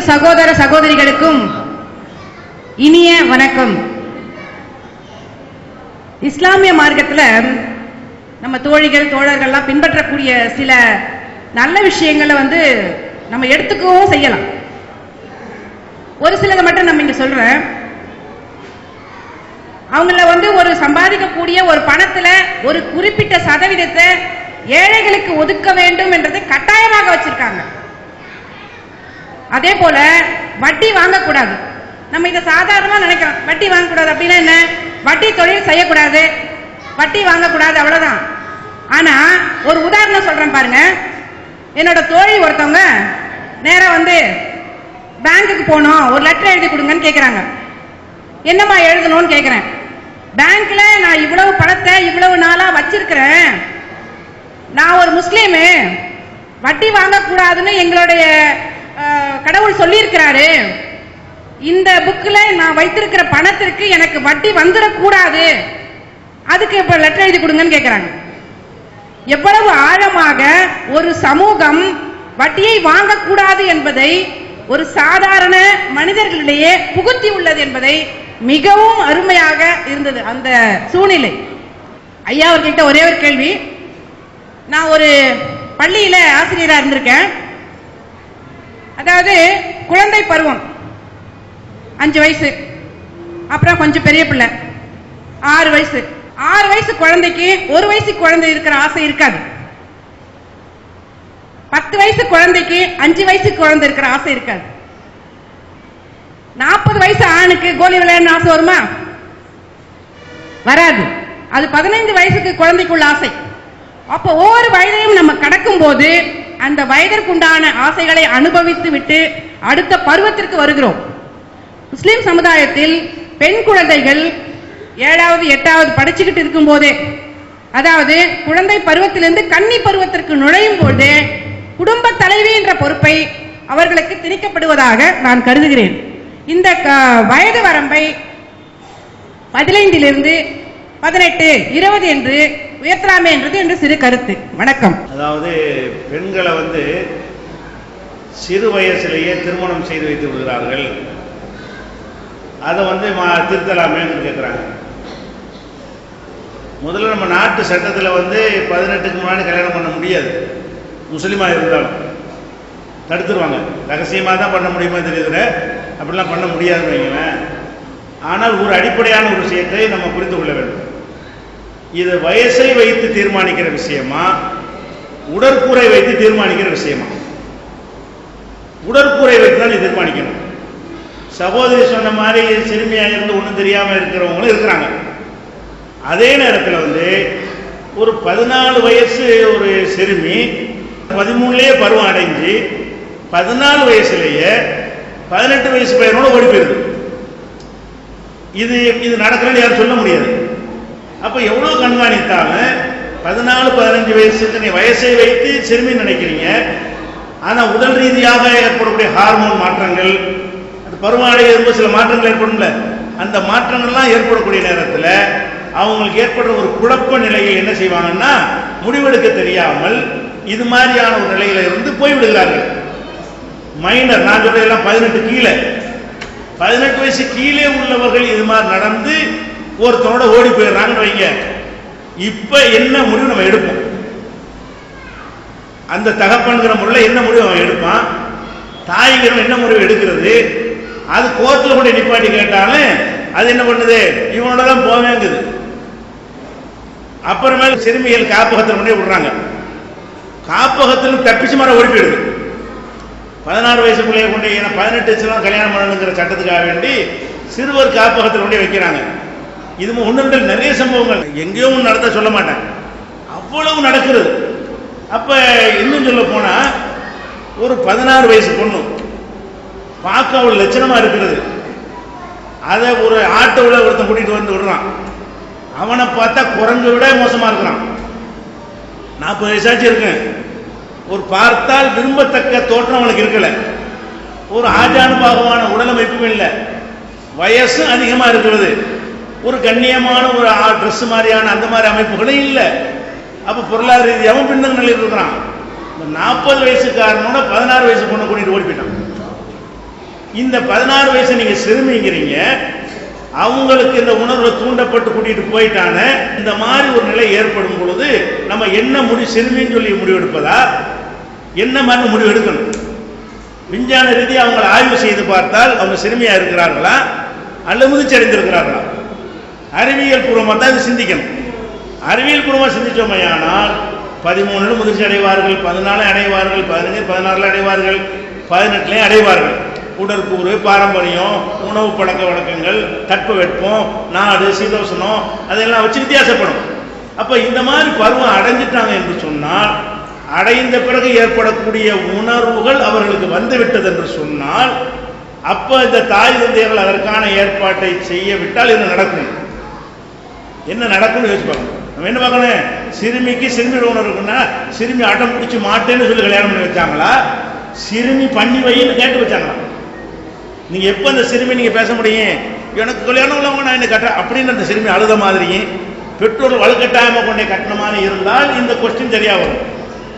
சகோதர சகோதரிகளுக்கும் இனிய வணக்கம். இஸ்லாமிய மார்க்கத்துல நம்ம தோழிகள் தோழர்கள்லாம் பின்பற்றக்கூடிய சில நல்ல விஷயங்களை வந்து நம்ம எடுத்துக்கவும் செய்யலாம். ஒரு சிலதை மட்டும் நம்ம இங்க சொல்றேன். அவங்கள வந்து ஒரு சம்பாதிக்கக்கூடிய ஒரு பணத்துல ஒரு குறிப்பிட்ட சதவீதத்தை ஏழைகளுக்கு ஒதுக்க வேண்டும் என்றதை கட்டாயமாக வச்சிருக்காங்க. அதே போல வட்டி வாங்கக்கூடாது. நம்ம இதை சாதாரணமா நினைக்கிறோம். வட்டி வாங்கக்கூடாது அப்படின்னா என்ன? வட்டி தொழில் செய்யக்கூடாது. வட்டி வாங்கக்கூடாது அவ்வளவுதான். ஆனா ஒரு உதாரணம் சொல்றேன் பாருங்க. என்னோட தோழி ஒருத்தவங்க நேரா வந்து பேங்க்குக்கு போனோம். ஒரு லெட்டர் எழுதி கொடுங்கன்னு கேக்குறாங்க. என்னம்மா எழுதணும்னு கேக்குறேன். பேங்க்ல நான் இவ்வளவு பணத்தை இவ்வளவு நாளா வச்சிருக்கிறேன். நான் ஒரு முஸ்லீமு. வட்டி வாங்கக்கூடாதுன்னு எங்களுடைய கடவுள் சொல்லியிருக்கிறாரு. இந்த புக்கில் நான் வைத்திருக்கிற பணத்திற்கு எனக்கு வட்டி வந்துடக்கூடாது. அதுக்கு இப்ப லெட்டர் எழுதி கொடுங்கன்னு கேட்குறாங்க எவ்வளவு ஆழமாக ஒரு சமூகம் வட்டியை வாங்கக்கூடாது என்பதை ஒரு சாதாரண மனிதர்களிடையே புகுத்தி உள்ளது என்பதை மிகவும் அருமையாக இருந்தது அந்த சூழ்நிலை. ஐயா அவர்கிட்ட ஒரே ஒரு கேள்வி. நான் ஒரு பள்ளியில ஆசிரியரா இருந்திருக்கேன். அதாவது குழந்தை பருவம். அஞ்சு வயசு. அப்புறம் கொஞ்சம் பெரிய பிள்ளை. ஆறு வயசு. ஆறு வயசு குழந்தைக்கு ஒரு வயசு குழந்தை இருக்கிற ஆசை இருக்காது. பத்து வயசு குழந்தைக்கு அஞ்சு வயசு குழந்தை இருக்கிற ஆசை இருக்காது. நாற்பது வயசு ஆணுக்கு கோலி விளையாடணும் ஆசை வருமா? வராது. அது பதினைந்து வயசுக்கு குழந்தைக்குள்ள ஆசை. அப்போ ஒவ்வொரு வயதையும் நம்ம கடக்கும் போது அந்த வயதிற்குண்டான ஆசைகளை அனுபவித்து விட்டு அடுத்த பருவத்திற்கு வருகிறோம். முஸ்லிம் சமுதாயத்தில் பெண் குழந்தைகள் ஏழாவது எட்டாவது படிச்சுக்கிட்டு இருக்கும் போதே அதாவது குழந்தை பருவத்திலிருந்து கன்னி பருவத்திற்கு நுழையும் போது குடும்ப தலைவி என்ற பொறுப்பை அவர்களுக்கு திணிக்கப்படுவதாக நான் கருதுகிறேன். இந்த க- வயது வரம்பை பதினைந்திலிருந்து பதினெட்டு இருபது என்று உயர்த்தலாமே என்றது என்று சிறு கருத்து. வணக்கம். அதாவது பெண்களை வந்து சிறு வயசிலேயே திருமணம் செய்து வைத்து விடுகிறார்கள். அதை வந்து மா திருத்தலாமேன்னு கேட்குறாங்க முதல்ல நம்ம நாட்டு சட்டத்தில் வந்து பதினெட்டுக்கு முன்னாடி கல்யாணம் பண்ண முடியாது. முஸ்லீமாக இருந்தாலும். தடுத்துருவாங்க. ரகசியமாக தான் பண்ண முடியுமா தெரியுதுல? அப்படிலாம் பண்ண முடியாதுன்னு வைங்களேன். ஆனால் ஒரு அடிப்படையான ஒரு விஷயத்தை நம்ம புரிந்து கொள்ள வேண்டும். இது வயசை வைத்து தீர்மானிக்கிற விஷயமா? உடற்கூரை வைத்து தீர்மானிக்கிற விஷயமா? உடற்கூரை வைத்து தான் தீர்மானிக்கணும். சகோதரி சொன்ன மாதிரி சிறுமியாக இருந்து ஒன்றும் தெரியாமல் இருக்கிறவங்களும் இருக்கிறாங்க. அதே நேரத்தில் வந்து ஒரு பதினாலு வயசு ஒரு சிறுமி பதிமூணுலேயே பருவம் அடைஞ்சு பதினாலு வயசுலேயே பதினெட்டு வயசு பையனோட ஓடி போயிருது. இது இது நடக்கிறேன்னு யாரும் சொல்ல முடியாது. அப்ப எவ்வளவு கண்காணித்தாலும் பதினாலு பதினஞ்சு வயசுக்கு நீ வயசை வைத்து சிறுமி நினைக்கிறீங்க. ஆனா உடல் ரீதியாக ஏற்படக்கூடிய ஹார்மோன் மாற்றங்கள் அது பருவம் ரொம்ப சில மாற்றங்கள் ஏற்படும்ல? அந்த மாற்றங்கள்லாம் ஏற்படக்கூடிய நேரத்தில் அவங்களுக்கு ஏற்படுற ஒரு குழப்ப நிலையை என்ன செய்வாங்கன்னா முடிவெடுக்க தெரியாமல் இது மாதிரியான ஒரு நிலையில இருந்து போய்விடுகிறார்கள். மைனர் நான் சொல்றதெல்லாம் பதினெட்டு கீழே. பதினெட்டு வயசு கீழே உள்ளவர்கள் இது மாதிரி நடந்து ஒருத்தனோட ஓடி போயிடுறாங்கன்னு வைங்க. இப்ப என்ன முடிவு நம்ம எடுப்போம்? அந்த தகப்பன்கிற முறையில் என்ன முடிவு அவன் எடுப்பான்? தாய்ங்கிறவன் என்ன முடிவு எடுக்கிறது? அது கோர்ட்டில் கூட நிப்பாட்டி கேட்டாலும் அது என்ன பண்ணுது? இவனோட தான் போவேங்குது. அப்புறமேல சிறுமிகள் காப்பகத்தில் கொண்டே விடுறாங்க. காப்பகத்தில் தப்பிச்சு மரம் ஓடி போயிடுது. பதினாறு வயசு பிள்ளைய கொண்டு ஏன்னா பதினெட்டு வயசுலாம் கல்யாணம் பண்ணணுங்கிற சட்டத்துக்காக வேண்டி சிறுவர் காப்பகத்தில் கொண்டு வைக்கிறாங்க. இது ஒன்று நிறைய சம்பவங்கள். எங்கேயோ ஒன்று நடத்த சொல்ல மாட்டேன். அவ்வளவு நடக்கிறது. அப்போ இன்னும் சொல்ல போனால் ஒரு பதினாறு வயசு பொண்ணு பார்க்க அவள் லட்சணமாக இருக்கிறது. அதை ஒரு ஆட்டோவில் ஒருத்தன் கூட்டிகிட்டு வந்து விடுறான். அவனை பார்த்தா குரங்கு விட மோசமாக இருக்கிறான். நாற்பது வயசாச்சும் இருக்கேன். ஒரு பார்த்தால் விரும்பத்தக்க தோற்றம் அவனுக்கு இருக்கலை. ஒரு ஆஜானுபாகமான உடலமைப்பும் இல்லை. வயசும் அதிகமாக இருக்கிறது. ஒரு கண்ணியமான ஒரு ட்ரெஸ் மாதிரியான அந்த மாதிரி அமைப்புகளும் இல்லை. அப்போ பொருளாதார ரீதியாகவும் பின்னங்க நிலையில் இருக்கிறான் இந்த நாற்பது வயசுக்காரனோட பதினாறு வயசு பொண்ணு கூட்டிகிட்டு ஓடி போயிட்டான். இந்த பதினாறு வயசு நீங்கள் சிறுமிங்கிறீங்க அவங்களுக்கு இந்த உணர்வை தூண்டப்பட்டு கூட்டிகிட்டு போயிட்டான இந்த மாதிரி ஒரு நிலை ஏற்படும் பொழுது நம்ம என்ன முடி சிறுமின்னு சொல்லி முடிவெடுப்பதா? என்ன மாதிரி முடிவு எடுக்கணும் விஞ்ஞான ரீதியாக அவங்களை ஆய்வு செய்து பார்த்தால் அவங்க சிறுமியாக இருக்கிறார்களா? அல்லது முதிர்ச்சி அடைந்திருக்கிறார்களா அறிவியல் பூர்வமாக தான் இது சிந்திக்கணும். அறிவியல் பூர்வமாக சிந்தித்தோமையானால் பதிமூணுல முதிர்ச்சி அடைவார்கள் பதினாலு அடைவார்கள் பதினஞ்சு பதினாறுல அடைவார்கள் பதினெட்டுலேயும் அடைவார்கள். உடற்கூறு பாரம்பரியம் உணவு பழக்க வழக்கங்கள் தட்பவெட்பம் நாடு சீதோசனம் அதெல்லாம் வச்சு வித்தியாசப்படும். அப்போ இந்த மாதிரி பருவம் அடைஞ்சிட்டாங்க என்று சொன்னால் அடைந்த பிறகு ஏற்படக்கூடிய உணர்வுகள் அவர்களுக்கு வந்துவிட்டது என்று சொன்னால் அப்போ இந்த தாய் தந்தையர்கள் அதற்கான ஏற்பாட்டை செய்ய விட்டால் நடக்கும்? என்ன நடக்கும்னு யோசிச்சு பார்க்கணும் நம்ம என்ன பார்க்கணும்? சிறுமிக்கு சிறுமி ஒன்று இருக்குன்னா சிறுமி அடம் பிடிச்சி மாட்டேன்னு சொல்லி கல்யாணம் பண்ணி வச்சாங்களா? சிறுமி பண்ணி வைன்னு கேட்டு வச்சாங்களா? நீங்கள் எப்போ அந்த சிறுமி நீங்கள் பேச முடியும்? எனக்கு கல்யாணம் உள்ளவங்க நான் என்ன கட்டுறேன் அப்படின்னு அந்த சிறுமி அழுத மாதிரியும் பெற்றோர் வலுக்கட்டாயமாக கொண்டே கட்டணமாக இருந்தால் இந்த கொஸ்டின் சரியாக வரும்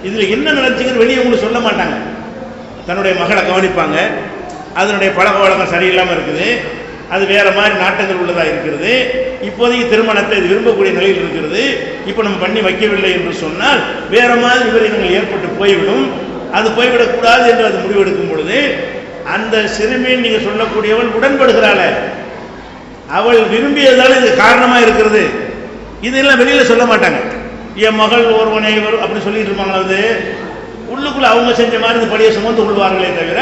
இதில் என்ன நினைச்சிங்கன்னு வெளியே உங்களுக்கு சொல்ல மாட்டாங்க. தன்னுடைய மகளை கவனிப்பாங்க. அதனுடைய பழக்க வழக்கம் சரியில்லாமல் இருக்குது. அது வேறு மாதிரி நாட்டங்கள் உள்ளதாக இருக்கிறது. இப்போதைக்கு திருமணத்தை இது விரும்பக்கூடிய நிலையில் இருக்கிறது. இப்போ நம்ம பண்ணி வைக்கவில்லை என்று சொன்னால் வேற மாதிரி விபரீதங்கள் ஏற்பட்டு போய்விடும். அது போய்விடக்கூடாது என்று அது முடிவெடுக்கும் பொழுது அந்த சிறுமியின் நீங்கள் சொல்லக்கூடியவள் உடன்படுகிறாளே. அவள் விரும்பியதால் இது காரணமாக இருக்கிறது. இதெல்லாம் வெளியில் சொல்ல மாட்டாங்க. என் மகள் ஒருவனை அப்படின்னு அப்படி சொல்லிட்டு இருப்பாங்களா அது? உள்ளுக்குள்ள அவங்க செஞ்ச மாதிரி இந்த படியை சுமந்து கொள்வார்களே தவிர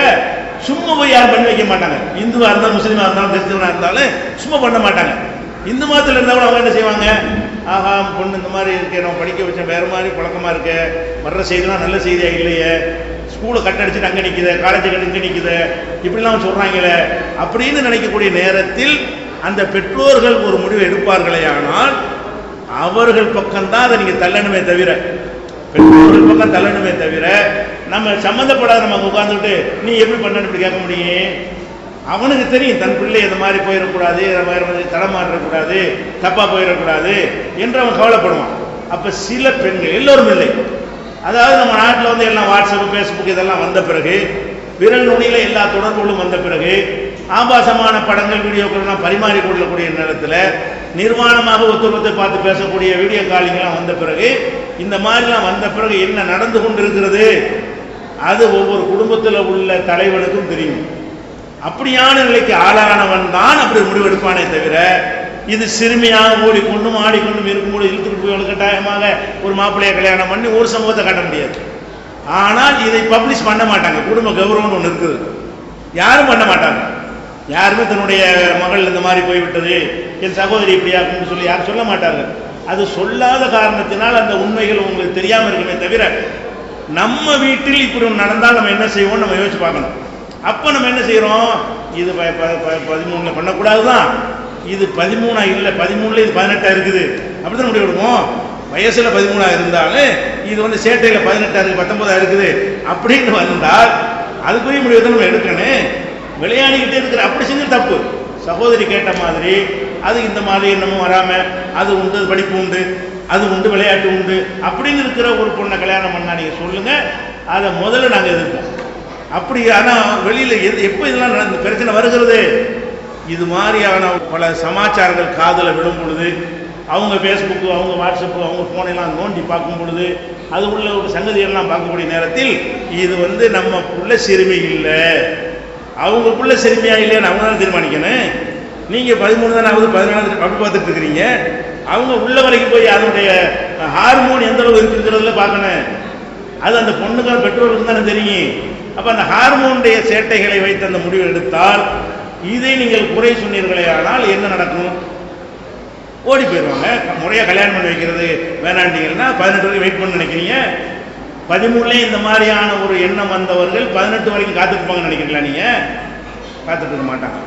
சும்மா போய் யாரும் பண்ணி வைக்க மாட்டாங்க. இந்துவாக இருந்தாலும் முஸ்லீமாக இருந்தாலும் கிறிஸ்தவனாக இருந்தாலும் சும்மா பண்ண மாட்டாங்க. இந்து மதத்தில் இருந்தால் கூட அவங்க என்ன செய்வாங்க? ஆஹா பொண்ணு இந்த மாதிரி இருக்கே நம்ம படிக்க வச்சேன் வேறு மாதிரி பழக்கமா இருக்கு வர்ற செய்திலாம் நல்ல செய்தியாக இல்லையே? ஸ்கூலை கட்டடிச்சுட்டு அங்கே நிற்குது காலேஜ் கட்டி இங்கே நிற்குது இப்படிலாம் சொல்கிறாங்களே அப்படின்னு நினைக்கக்கூடிய நேரத்தில் அந்த பெற்றோர்கள் ஒரு முடிவு எடுப்பார்களே ஆனால் அவர்கள் பக்கம்தான் அதை நீங்கள் தள்ளணுமே தவிர பெற்றோர்கள் பக்கம் தள்ளணுமே தவிர நம்ம சம்மந்தப்படாத நம்ம உட்காந்துட்டு நீ எப்படி பண்ணணும் இப்படி கேட்க முடியும்? அவனுக்கு தெரியும் தன் பிள்ளை இந்த மாதிரி போயிடக்கூடாது இந்த மாதிரி தடமாறக்கூடாது தப்பாக போயிடக்கூடாது என்று அவன் கவலைப்படுவான். அப்போ சில பெண்கள் எல்லோரும் இல்லை. அதாவது நம்ம நாட்டில் வந்து எல்லாம் வாட்ஸ்அப் ஃபேஸ்புக் இதெல்லாம் வந்த பிறகு விரல் நுனியில் எல்லா தொடர்புகளும் வந்த பிறகு ஆபாசமான படங்கள் வீடியோக்கள்லாம் பரிமாறிக்கொள்ளக்கூடிய நேரத்தில் நிர்வாணமாக ஒத்துழைத்தை பார்த்து பேசக்கூடிய வீடியோ காலிங்லாம் வந்த பிறகு இந்த மாதிரிலாம் வந்த பிறகு என்ன நடந்து கொண்டிருக்கிறது? அது ஒவ்வொரு குடும்பத்தில் உள்ள தலைவனுக்கும் தெரியும். அப்படியான நிலைக்கு ஆளானவன் தான் அப்படி முடிவெடுப்பானே தவிர இது சிறுமியாக ஓடிக்கொண்டும் ஆடிக்கொண்டும் இருக்கும்போது இழுத்துட்டு போய் கட்டாயமாக ஒரு மாப்பிள்ளையை கல்யாணம் பண்ணி ஒரு சமூகத்தை காட்ட முடியாது. ஆனால் இதை பப்ளிஷ் பண்ண மாட்டாங்க. குடும்ப கௌரவம்னு ஒன்று இருக்குது. யாரும் பண்ண மாட்டாங்க. யாருமே தன்னுடைய மகள் இந்த மாதிரி போய்விட்டது என் சகோதரி இப்படியாக்குன்னு சொல்லி யாரும் சொல்ல மாட்டாங்க அது சொல்லாத காரணத்தினால் அந்த உண்மைகள் உங்களுக்கு தெரியாமல் இருக்குமே தவிர நம்ம வீட்டில் இப்படி நடந்தால் நம்ம என்ன செய்வோம் நம்ம யோசிச்சு பார்க்கணும். அப்போ நம்ம என்ன செய்கிறோம் இது ப- ப- ப- பதிமூணுல பண்ணக்கூடாது தான் இது பதிமூணா இல்லை பதிமூணுல இது பதினெட்டா இருக்குது. அப்படிதான் முடிவு எடுப்போம். வயசுல பதிமூணா இருந்தாலும் இது வந்து சேட்டையில பதினெட்டா இருக்கு பத்தொன்பதா இருக்குது. அப்படின்னு வந்தால் அதுக்குரிய முடிவு தான் நம்ம எடுக்கணும். விளையாடிக்கிட்டே இருக்கிற அப்படி செஞ்சு தப்பு. சகோதரி கேட்ட மாதிரி அது இந்த மாதிரி என்னமும் வராம அது உண்டு படிப்பு உண்டு அது உண்டு விளையாட்டு உண்டு அப்படின்னு இருக்கிற ஒரு பொண்ணை கல்யாணம் பண்ணா நீங்க சொல்லுங்க. அதை முதல்ல நாங்கள் எதிர்ப்போம். அப்படி ஆனால் வெளியில் எது எப்போ இதெல்லாம் நடந்து பிரச்சனை வருகிறது? இது மாதிரியான பல சமாச்சாரங்கள் காதில் விடும் பொழுது அவங்க ஃபேஸ்புக்கு அவங்க வாட்ஸ்அப்பு அவங்க ஃபோனெல்லாம் நோண்டி பார்க்கும் பொழுது அது உள்ள ஒரு சங்கதியெல்லாம் பார்க்கக்கூடிய நேரத்தில் இது வந்து நம்ம புள்ள சிறுமி இல்லை. அவங்க புள்ள சிறுமியா இல்லையான்னு அவங்க தான் தீர்மானிக்கணும்? நீங்கள் பதிமூணு தானே ஆகுது பதினாலு அப்படி பார்த்துட்டு இருக்கிறீங்க. அவங்க உள்ள வரைக்கும் போய் அதனுடைய ஹார்மோன் எந்த அளவு இருக்குங்கிறதுல பார்க்கணும். அது அந்த பொண்ணுக்கான பெற்றோருக்கு தானே தெரியும். அப்ப அந்த ஹார்மோனுடைய சேட்டைகளை வைத்து அந்த முடிவு எடுத்தால் இதை நீங்கள் குறை சொன்னீர்களே ஆனால் என்ன நடக்கும்? ஓடி போயிடுவாங்க. முறையாக கல்யாணம் பண்ணி வைக்கிறது. வேணாண்டிங்கன்னா பதினெட்டு வரைக்கும் வெயிட் பண்ண நினைக்கிறீங்க. பதிமூணுலேயே இந்த மாதிரியான ஒரு எண்ணம் வந்தவர்கள் பதினெட்டு வரைக்கும் காத்துருப்பாங்கன்னு நினைக்கிறீங்களா நீங்க? காத்துட்டு மாட்டாங்க.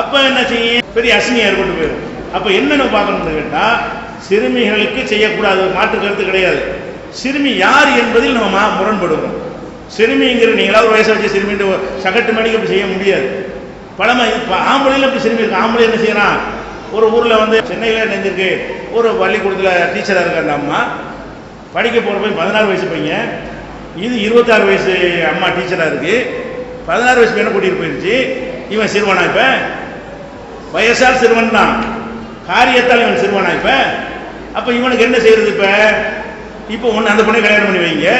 அப்போ என்ன செய்ய பெரிய அசிங்கம் ஏற்பட்டு போயிடும். அப்போ என்னென்ன பார்க்கணும்னு கேட்டால் சிறுமிகளுக்கு செய்யக்கூடாது மாற்று கருத்து கிடையாது. சிறுமி யார் என்பதில் நம்ம முரண்படுவோம். சிறுமிங்கிற நீங்களாவது ஒரு வயசை வச்சு சிறுமிட்டு சகட்டு மணிக்கு அப்படி செய்ய முடியாது. பழமை இப்போ ஆம்பளையில் அப்படி சிறுமி இருக்கு? ஆம்பளை என்ன செய்யறான் ஒரு ஊரில் வந்து சென்னையில் நெஞ்சிருக்கு. ஒரு பள்ளிக்கூடத்தில் டீச்சராக இருக்க அந்த அம்மா? படிக்க போகிற போய் பதினாறு வயசு பையன். இது இருபத்தாறு வயசு அம்மா டீச்சராக இருக்கு. பதினாறு வயசு பையனை கூட்டிகிட்டு போயிருச்சு. இவன் சிறுவனா இப்போ? வயசால் சிறுவன் தான் காரியத்தால் இவன் சிறுவனா இப்போ? அப்போ இவனுக்கு என்ன செய்யறது இப்போ? இப்போ ஒன்று அந்த பொண்ணை கல்யாணம் பண்ணி வைங்க.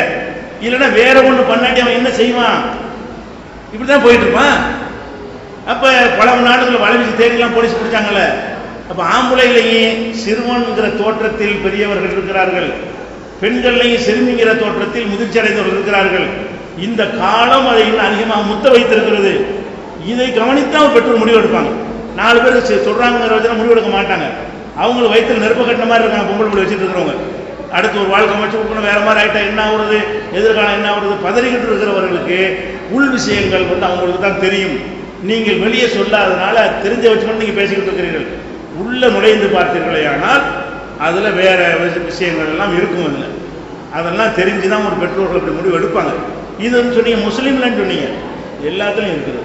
இல்லைன்னா வேற ஒன்று பண்ணாட்டி அவன் என்ன செய்வான்? இப்படிதான் போயிட்டு இருப்பான் அப்போ பல நாடுகள் வலை தேடிலாம் போலீஸ் பிடிச்சாங்கல்ல அப்போ ஆம்பளையிலையும் சிறுவன்கிற தோற்றத்தில் பெரியவர்கள் இருக்கிறார்கள். பெண்கள்லையும் சிறுமிங்கிற தோற்றத்தில் முதிர்ச்சி அடைந்தவர்கள் இருக்கிறார்கள். இந்த காலம் அதை இன்னும் அதிகமாக முத்த வைத்திருக்கிறது இதை கவனித்தான் பெற்றோர் முடிவு எடுப்பாங்க. நாலு பேர் சி- சொல்றாங்கிற முடிவு எடுக்க மாட்டாங்க. அவங்களுக்கு வயிற்றில் நெருப்பு கட்டின மாதிரி இருக்காங்க பொம்பளை பிள்ளை வச்சுட்டு இருக்கிறவங்க. அடுத்து ஒரு வாழ்க்கை அமைச்சு கொடுக்கணும். வேற மாதிரி ஆகிட்டா என்ன ஆகுறது? எதிர்காலம் என்ன ஆகுறது? பதறிக்கிட்டு இருக்கிறவர்களுக்கு உள் விஷயங்கள் வந்து அவங்களுக்கு தான் தெரியும். நீங்கள் வெளியே சொல்லாதனால தெரிஞ்ச வச்சு மட்டும் நீங்க பேசிக்கிட்டு இருக்கிறீர்கள். உள்ள நுழைந்து பார்த்தீர்களே ஆனால் அதில் வேற விஷயங்கள் எல்லாம் இருக்கும் அதில். அதெல்லாம் தெரிஞ்சு தான் ஒரு பெற்றோர்கள் அப்படி முடிவு எடுப்பாங்க. இது வந்து சொன்னீங்க முஸ்லீம்லன்னு சொன்னீங்க. எல்லாத்துலையும் இருக்குது.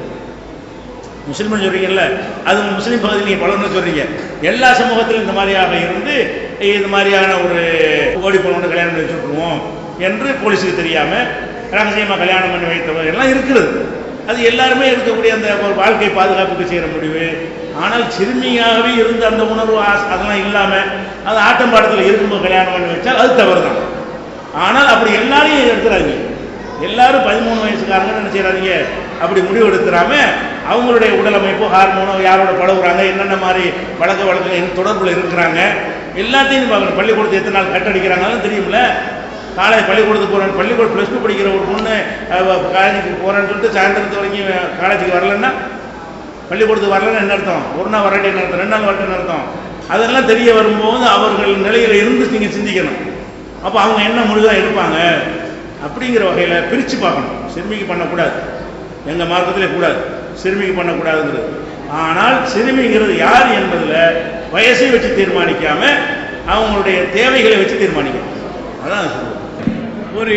முஸ்லீம்னு சொல்கிறீங்கல்ல அது முஸ்லீம் பகுதியில் நீங்கள் பலர்னு சொல்றீங்க. எல்லா சமூகத்திலும் இந்த மாதிரியாக இருந்து இது மாதிரியான ஒரு ஓடி போனவங்க கல்யாணம் பண்ணி வச்சுருவோம் என்று போலீஸுக்கு தெரியாம ரகசியமாக கல்யாணம் பண்ணி வைத்தவர் எல்லாம் இருக்கிறது. அது எல்லாருமே இருக்கக்கூடிய அந்த ஒரு வாழ்க்கை பாதுகாப்புக்கு செய்கிற முடிவு. ஆனால் சிறுமியாகவே இருந்த அந்த உணர்வு ஆசை அதெல்லாம் இல்லாமல் அது ஆட்டம் பாடத்தில் இருக்கும்போது கல்யாணம் பண்ணி வச்சால் அது தவறு தான் ஆனால் அப்படி எல்லாரையும் எடுத்துறாங்க எல்லாரும் பதிமூணு வயசுக்காரங்க என்ன செய்கிறாங்க அப்படி முடிவு எடுத்துறாம அவங்களுடைய உடல் அமைப்பு ஹார்மோனோ யாரோட பழகுறாங்க என்னென்ன மாதிரி பழக்க வழக்கம் தொடர்பில் இருக்கிறாங்க எல்லாத்தையும் பார்க்கணும். பள்ளிக்கூடத்து எத்தனை நாள் கட்டடிக்கிறாங்கன்னு தெரியும்ல? காலேஜ் பள்ளிக்கூடத்துக்கு போகிறேன் பள்ளிக்கூடம் ப்ளஸ் டூ படிக்கிற ஒரு பொண்ணு காலேஜுக்கு போகிறேன்னு சொல்லிட்டு சாயந்தரத்து வரைக்கும் காலேஜுக்கு வரலன்னா பள்ளிக்கூடத்துக்கு வரலன்னா என்ன அர்த்தம்? ஒரு நாள் வரட்டி என்ன அர்த்தம்? ரெண்டு நாள் வரட்டி என்ன அர்த்தம்? அதெல்லாம் தெரிய வரும்போது அவர்கள் நிலையில் இருந்து நீங்கள் சிந்திக்கணும். அப்போ அவங்க என்ன முடிவாக எடுப்பாங்க? அப்படிங்கிற வகையில் பிரித்து பார்க்கணும். சிறுமிக்கு பண்ணக்கூடாது. எங்கள் மார்க்கத்திலே கூடாது. சிறுமிக்கு பண்ணக்கூடாதுங்கிறது. ஆனால் சிறுமிங்கிறது யார் என்பதில் வயசை வச்சு தீர்மானிக்காம அவங்களுடைய தேவைகளை வச்சு தீர்மானிக்கணும். அதான் ஒரு